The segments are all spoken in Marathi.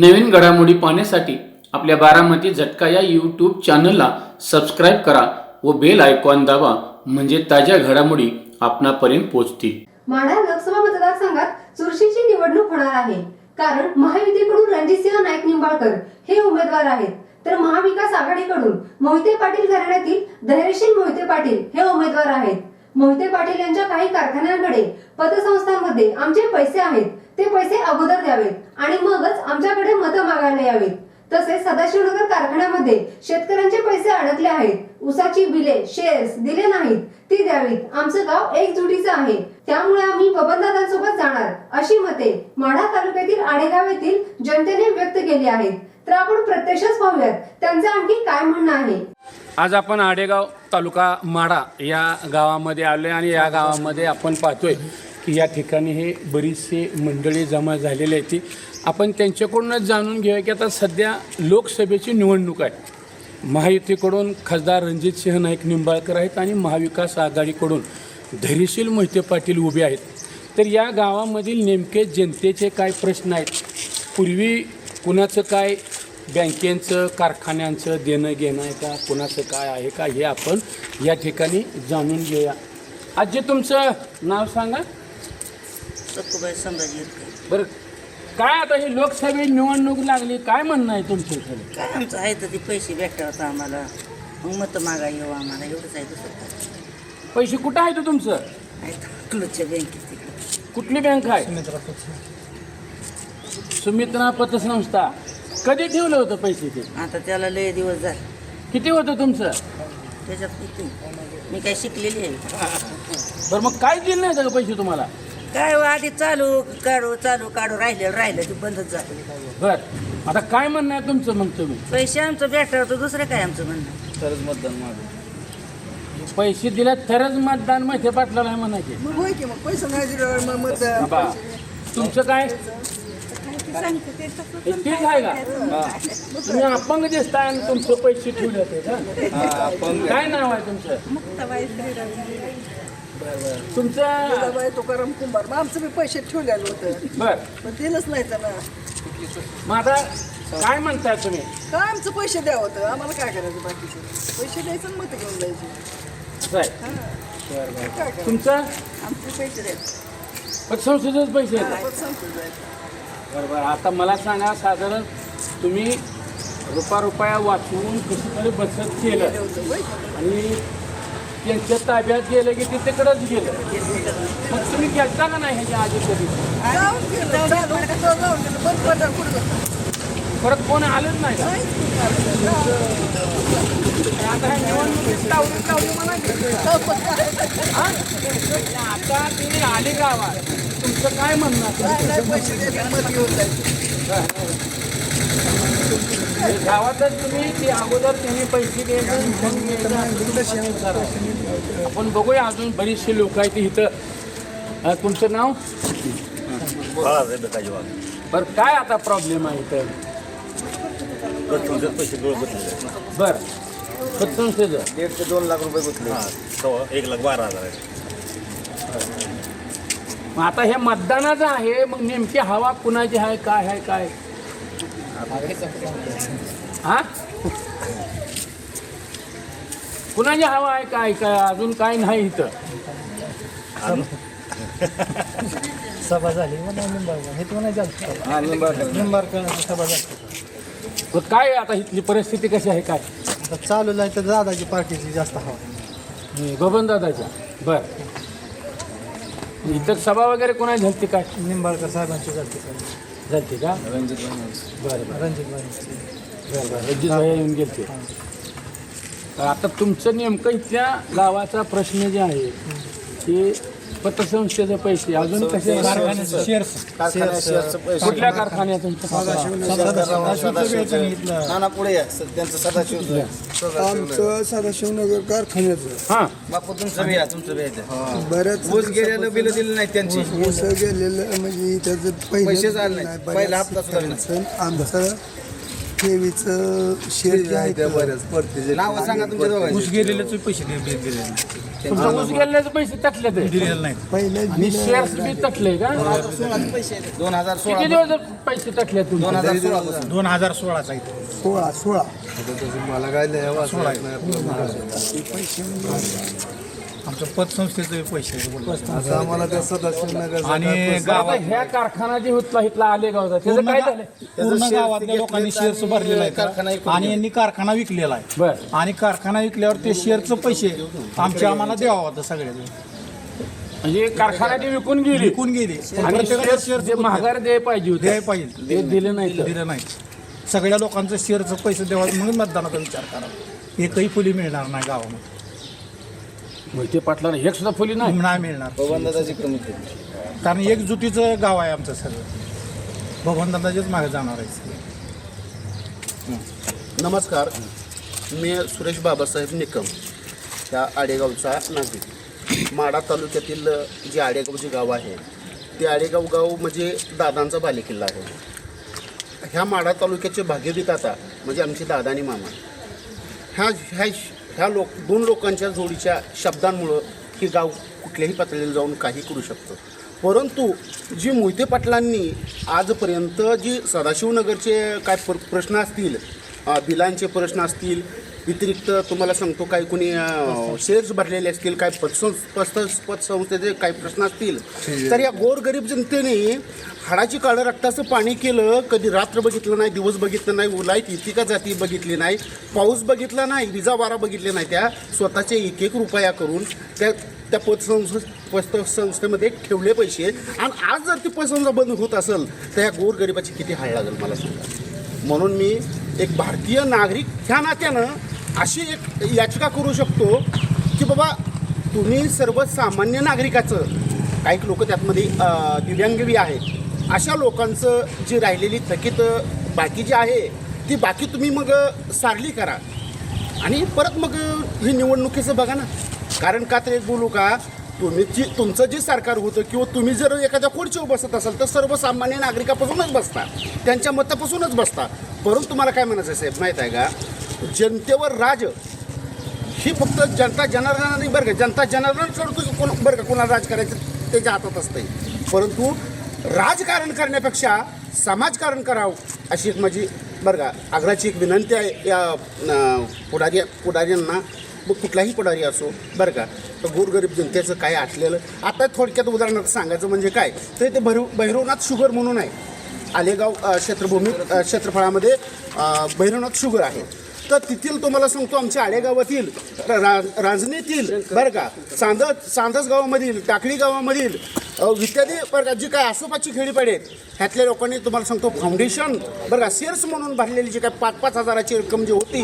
नवीन घडामोडी पाहण्यासाठी आपल्या बारामती झटका या यूट्यूब चॅनलला सबस्क्राईब करा व बेल आयकॉन दाबा म्हणजे ताज्या घडामोडी आपणापर्यंत पोहोचतील. माढा लोकसभा मतदारसंघात चुरशीची निवडणूक होणार आहे. कारण महायुतीकडून रणजितसिंह नाईक निंबाळकर हे उमेदवार आहेत. तर महाविकास आघाडीकडून मोहिते पाटील घराण्यातील धैर्यशील मोहिते पाटील हे उमेदवार आहेत. मोहिते पाटील यांच्या काही कारखान्यांकडे पतसंस्थांमध्ये आमचे पैसे आहेत. ते पैसे अगोदर द्यावेत आणि मगच आमच्याकडे मतं मागायला यावेत. तसेच सदाशिवनगर कारखान्यामध्ये शेतकऱ्यांचे पैसे अडकले आहेत. ऊसाची बिले शेअर्स दिले नाहीत. ती द्यावीत. आमचं गाव एकजुटीचं आहे. त्यामुळे आम्ही बबनदादांसोबत जाणार अशी मते माढा तालुक्यातील आडेगाव येथील जनतेने व्यक्त केली आहेत. तर आपण प्रत्यक्षच पाहूयात त्यांचं आणखी काय म्हणणं आहे? आज आपण आडेगाव तालुका माडा या गावामध्ये आलो आणि या गावामध्ये आपण पाहतोय या ठिकाणी हे बरीचसे मंडळी जमा झालेली आहेत ती. आपण त्यांच्याकडूनच जाणून घेऊया की आता सध्या लोकसभेची निवडणूक आहे. महायुतीकडून खासदार रणजितसिंह नाईक निंबाळकर आहेत आणि महाविकास आघाडीकडून धैर्यशील मोहिते पाटील उभे आहेत. तर या गावामधील नेमके जनतेचे काय प्रश्न आहेत? पूर्वी कुणाचं काय बँकेचं कारखान्यांचं देणं घेणं आहे का? कुणाचं काय आहे का? हे आपण या ठिकाणी जाणून घेऊया. आजी तुमचं नाव सांगा. सत्तूबाई संभाजी इरके. बरं काय आता ही लोकसभेची निवडणूक लागली काय म्हणणं आहे तुमचं? काय आमचं आहे तर ते पैसे भेटावं आम्हाला. मग मतं मागा येऊ आम्हाला एवढंच आहे दुसरं काय. पैसे कुठं आहे तो तुमचं? आहे बँकेत तिकडे. कुठली बँक आहे? सुमित्रा पतसंस्था. कधी ठेवलं होतं पैसे ते? आता त्याला लय दिवस झाले. किती होतं तुमचं? त्याच्यात किती? मी काय शिकलेली आहे. बरं मग काय दिलं नाही का पैसे तुम्हाला? काय हो, आधी चालू काढू चालू काढू राहिले राहिलं ते बंदच झालं. बरं. आता काय म्हणणं आहे तुमचं मग तुम्ही? पैसे आमचं भेटावं तर दुसरं काय आमचं म्हणणं? पैसे दिले तरच मतदान माहिती पाटलं नाही म्हणायचे. मग होय की मग पैसे नाही दिल्यावर मग मत बाबा, तुमचं काय? हे तेच आहे का? तुम्ही अपंग दिसताय आणि तुमचे पैसे ठेवले होते का काय नाव आहे तुमचं? बरं. तुमचं बाई तुकाराम कुंभार. मग आमचं बी पैसे ठेवलेलं होतं. बर. पण दिलंच नाही त्यांना. मग आता काय म्हणताय तुम्ही? काय आमचं पैसे द्या होतं? आम्हाला काय करायचं बाकीचं? पैसे द्यायचं आणि मत घेऊन जायचे. बरं, बरं. काय करायचं? तुमचं? आमचे पैसे द्यायचे. पतसंस्थेचेच पैसे आहेत. आपण सांगतो जायचं बरं बरं. आता मला सांगा साधारण तुम्ही रुपा रुपया वाचवून कसं तरी बचत केलं. ठेवतो होय. आणि त्यांच्या ताब्यात गेलं की ते तिकडंच गेलं. मग तुम्ही गेलता का नाही ह्याच्या आधी कधी? परत कोण आलंच नाही आता ह्या निवडणुकीत लावली लावली मला आता तुम्ही आले गावात. तुमचं काय म्हणणं आहे? काय नाही पैसे द्यायचे मत घेऊन जायचे हे गावातच तुम्ही ते अगोदर त्यांनी पैसे द्यायचे. आपण बघूया अजून बरीचशी लोक आहेत इथं. तुमचं नाव? बरं काय आता प्रॉब्लेम आहे इथं? पैसे बसलेले बरं. पतसंस्थेचं दीड ते दोन लाख रुपये गुंतले एक लाख बारा हजार आहे. मग आता हे मतदानाचं आहे मग नेमकी हवा कुणाची आहे काय आहे काय? हा? कुणाची हवा आहे काय? काय? अजून काय नाही इथं. सभा झाली. निंबाळकर. हे तुम्हाला हा निंबाळकर. निंबाळकर सभा मग काय आता इथली परिस्थिती कशी आहे? काय? आता चालू नाही तर दादाची पार्टीची जास्त हवा. बबन दादाच्या. बर. इतर सभा वगैरे कोणाची झालती काय? निंबाळकर साहेबांची जास्त झालती का रणजित बरं बरं रणजित बरं बरं रणजित भाई येऊन गेलते आता तुमचं नेमकं इथल्या गावाचा प्रश्न जे आहे ते पतसंस्थेचे पैसे अजून कसे शेअर्स कुठल्या कारखान्यात नाना पुढे त्यांचं सदाशिव आमचं सदाशिवनगर कारखान्याचं. हां. बापू तुमचं बी या तुमचं बी आहे बऱ्याच ऊस गेलेलं बिल दिलं नाही त्यांची. ऊस गेलेलं म्हणजे त्याचं आले नाही. पहिला बऱ्याच आमचं ठेवीचं शेअर जे आहे ते नावं सांगा तुमच्या दोघांची. गेलेले पैसे तुमचं ऊस गेल्याचे पैसे तटले ते दिलेलं नाही. पहिले आणि शेअर्स बी तटले का? दोन हजार किती दिवस पैसे तटले तुमचे? दोन हजार सोळाचा इथे. सोळा सोळा. मला काय सोळा. आमचं पतसंस्थेचे पैसे. असं आम्हाला त्या सदाशिवनगर आणि आता ह्या कारखाना जे होतला इथला आलेगावचा त्याचं पूर्ण काय गा- झालं? पूर्ण गावातल्या लोकांनी शेअर्स भरलेला आहे. आणि यांनी कारखाना विकलेला आहे. आणि कारखाना विकल्यावर ते शेअरचं पैसे आमचे आम्हाला द्यावं होतं सगळ्याचे. म्हणजे कारखाना ती विकून गेली. विकून गेली. आणि प्रत्येकाला शेअर जे महागार द्याय पाहिजे होते. द्याय पाहिजे. ते दिले नाही दिलं नाही सगळ्या लोकांचं शेअरचं पैसे द्यावं म्हणून मतदानाचा विचार करावा. एकही फुली मिळणार नाही गावामध्ये. मोहिते पाटला एक सुद्धा फुली नाही. नाही मिळणार. कारण एकजुटीचं गाव आहे आमचं सगळं. भगवंतांच्याच मागे जाणार आहे. नमस्कार. मी सुरेश बाबासाहेब निकम त्या आडेगावचा नागरिक. माडा तालुक्यातील जे आडेगाव जे गाव आहे ते आडेगाव गाव म्हणजे दादांचा बालेकिल्ला आहे. ह्या माडा तालुक्याचे भाग्यविधाता म्हणजे आमचे दादा आणि मामा. ह्या ह्या ह्या लोक दोन लोकांच्या जोडीच्या शब्दांमुळं हे गाव कुठल्याही पातळीला जाऊन काही करू शकतं. परंतु जी मोहिते पाटलांनी आजपर्यंत जी सदाशिवनगरचे काय प्र प्रश्न असतील बिलांचे प्रश्न असतील व्यतिरिक्त तुम्हाला सांगतो काही कोणी शेअर्स भरलेले असतील काय पतसं पत पतसंस्थेचे काही प्रश्न असतील तर या गोरगरीब जनतेने हाडाची काळं रक्ताचं पाणी केलं कधी रात्र बघितलं नाही दिवस बघितलं नाही लाइट येते का जाती बघितली नाही पाऊस बघितला नाही विजा वारा बघितले नाही त्या स्वतःचे एक एक रुपया करून त्या त्या पतसंस्थ पतसंस्थेमध्ये ठेवले पैसे. आणि आज जर ती पतसंस्था बंद होत असेल तर या गोरगरिबाची किती हाल लागेल मला सांगा. म्हणून मी एक भारतीय नागरिक ह्या नात्यानं अशी एक याचिका करू शकतो की बाबा तुम्ही सर्वसामान्य नागरिकाचं काही लोक त्यातमध्ये दिव्यांगवी आहेत अशा लोकांचं जी राहिलेली थकीत बाकी जी आहे ती बाकी तुम्ही मग सारली करा. आणि परत मग ही निवडणुकीचं बघा ना. कारण का तर एक बोलू का तुम्ही जी तुमचं जे सरकार होतं किंवा तुम्ही जर एखाद्या खुर्चीवर बसत असाल तर सर्वसामान्य नागरिकापासूनच बसता. त्यांच्या मतापासूनच बसता. परंतु तुम्हाला काय म्हणायचं आहे साहेब? माहीत आहे का? जनतेवर राज. ही फक्त जनता जनार्दनाने बरं का? जनता जनार्दन करतो कोण बरं का? कोणाला राज करायचं? त्याच्या हातात असते परंतु राजकारण करण्यापेक्षा समाजकारण करावं अशी एक माझी बरं का? आग्राची एक विनंती आहे या पुढारी पुढाऱ्यांना. मग कुठलाही पुढारी असो बरं का? तर गोरगरीब जनतेचं काय आटलेलं? आता थोडक्यात उदाहरणार्थ सांगायचं म्हणजे काय? तर ते भैरव भैरवनाथ शुगर म्हणून आहे. आलेगाव क्षेत्रभूमी क्षेत्रफळामध्ये भैरवनाथ शुगर आहे. तर तिथील तुम्हाला सांगतो आमच्या आडेगावातील रा रांजणीतील बरं का चांदस सांदस गावामधील टाकळी गावामधील इत्यादी बरं का जी काय आसोपाची खेळी आहेत ह्यातल्या लोकांनी तुम्हाला सांगतो फाउंडेशन बरं का सेल्स म्हणून भरलेली जी काय पाच पाच हजाराची रक्कम जी होती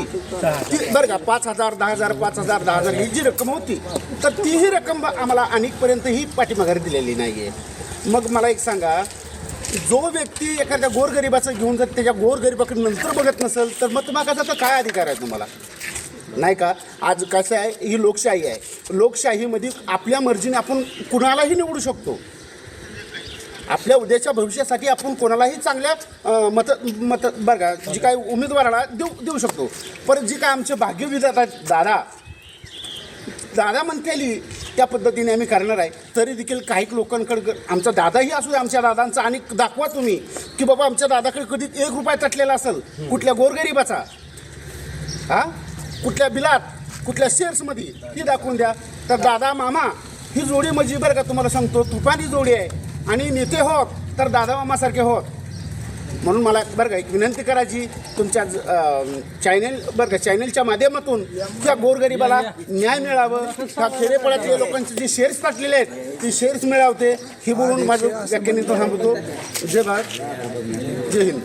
ती बरं का पाच हजार दहा हजार पाच हजार दहा हजार ही जी रक्कम होती तर तीही रक्कम आम्हाला अनेकपर्यंत ही पाठीमाघारी दिलेली नाही आहे मग मला एक सांगा जो व्यक्ती एखाद्या गोरगरिबाचं घेऊन जर त्याच्या गोरगरिबाकडे नंतर बघत नसेल तर मग तुम्हाला तर काय अधिकार आहे तुम्हाला? नाही का? आज कसं आहे ही लोकशाही आहे. लोकशाहीमध्ये आपल्या मर्जीने आपण कुणालाही निवडू शकतो. आपल्या उद्याच्या भविष्यासाठी आपण कोणालाही चांगल्या मत मत बघा जी काय उमेदवाराला देऊ देऊ शकतो. परत जी काय आमचे भाग्यविधाता आहेत, दादा दादा म्हणतेली त्या पद्धतीने आम्ही करणार आहे. तरी देखील काही लोकांकडे आमचा दादाही असू दे आमच्या दादांचा आणि दाखवा तुम्ही की बाबा आमच्या दादाकडे कधी एक रुपया तटलेला असेल कुठल्या गोरगरिबाचा. हा? कुठल्या बिलात कुठल्या शेअर्समध्ये ती दाखवून द्या. तर दादा मामा ही जोडी म्हणजे बरं का तुम्हाला सांगतो तुफानी जोडी आहे. आणि नेते होत तर दादा मामासारखे होत. म्हणून मला बरं का एक विनंती करायची तुमच्या चॅनेल बरं का चॅनेलच्या माध्यमातून त्या गोरगरिबाला न्याय मिळावं. त्या खेडेपाड्यातल्या लोकांचे जे शेअर्स टाकलेले आहेत ते शेअर्स मिळावते. हे बोलून माझं व्याख्यान इथं थांबवतो जय भारत. जय हिंद.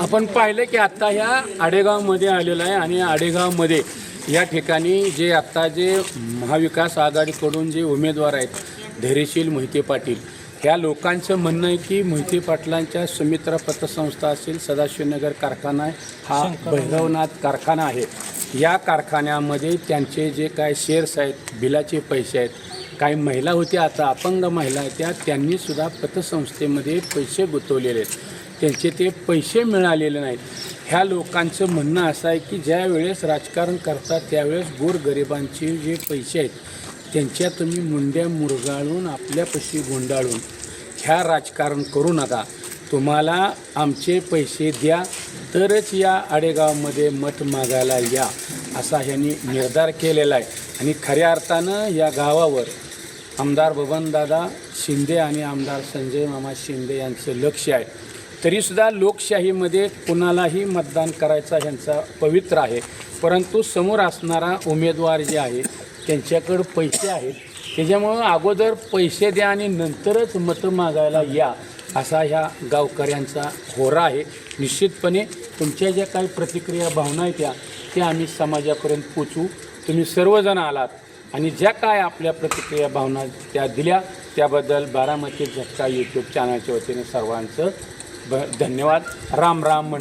आपण पाहिलं की आत्ता ह्या आडेगावमध्ये आलेलं आहे आणि आडेगावमध्ये या ठिकाणी जे आत्ता जे महाविकास आघाडीकडून जे उमेदवार आहेत धैर्यशील मोहिते पाटील ह्या लोकांचं म्हणणं आहे की मोहिते पाटलांच्या सुमित्रा पतसंस्था असेल सदाशिवनगर कारखाना हा भैरवनाथ कारखाना आहे. या कारखान्यामध्ये त्यांचे जे काय शेअर्स आहेत बिलाचे पैसे आहेत काही महिला होत्या आता अपंग महिला आहेत त्या त्यांनीसुद्धा पतसंस्थेमध्ये पैसे गुंतवलेले आहेत. त्यांचे ते पैसे मिळालेले नाहीत. ह्या लोकांचं म्हणणं असं आहे की ज्या वेळेस राजकारण करतात त्यावेळेस गोरगरिबांचे जे पैसे आहेत त्यांच्या तुम्ही मुंड्या मुरगाळून आपल्यापाशी गुंडाळून ह्या राजकारण करू नका. तुम्हाला आमचे पैसे द्या तरच या आडेगावमध्ये मत मागायला या असा ह्यांनी निर्धार केलेला आहे. आणि खऱ्या अर्थानं या गावावर आमदार बबनदादा शिंदे आणि आमदार संजय मामा शिंदे यांचं लक्ष आहे. तरीसुद्धा लोकशाहीमध्ये कुणालाही मतदान करायचा ह्यांचा पवित्र आहे. परंतु समोर असणारा उमेदवार जे आहे त्यांच्याकडं पैसे आहेत. त्याच्यामुळं अगोदर पैसे द्या आणि नंतरच मतं मागायला या असा ह्या गावकऱ्यांचा होरा आहे. निश्चितपणे तुमच्या ज्या काही प्रतिक्रिया भावना आहेत त्या त्या आम्ही समाजापर्यंत पोचवू. तुम्ही सर्वजण आलात आणि ज्या काय आपल्या प्रतिक्रिया भावना त्या दिल्या त्याबद्दल बारामती झटका यूट्यूब चॅनलच्या वतीने सर्वांचं ब धन्यवाद. राम राम म्हण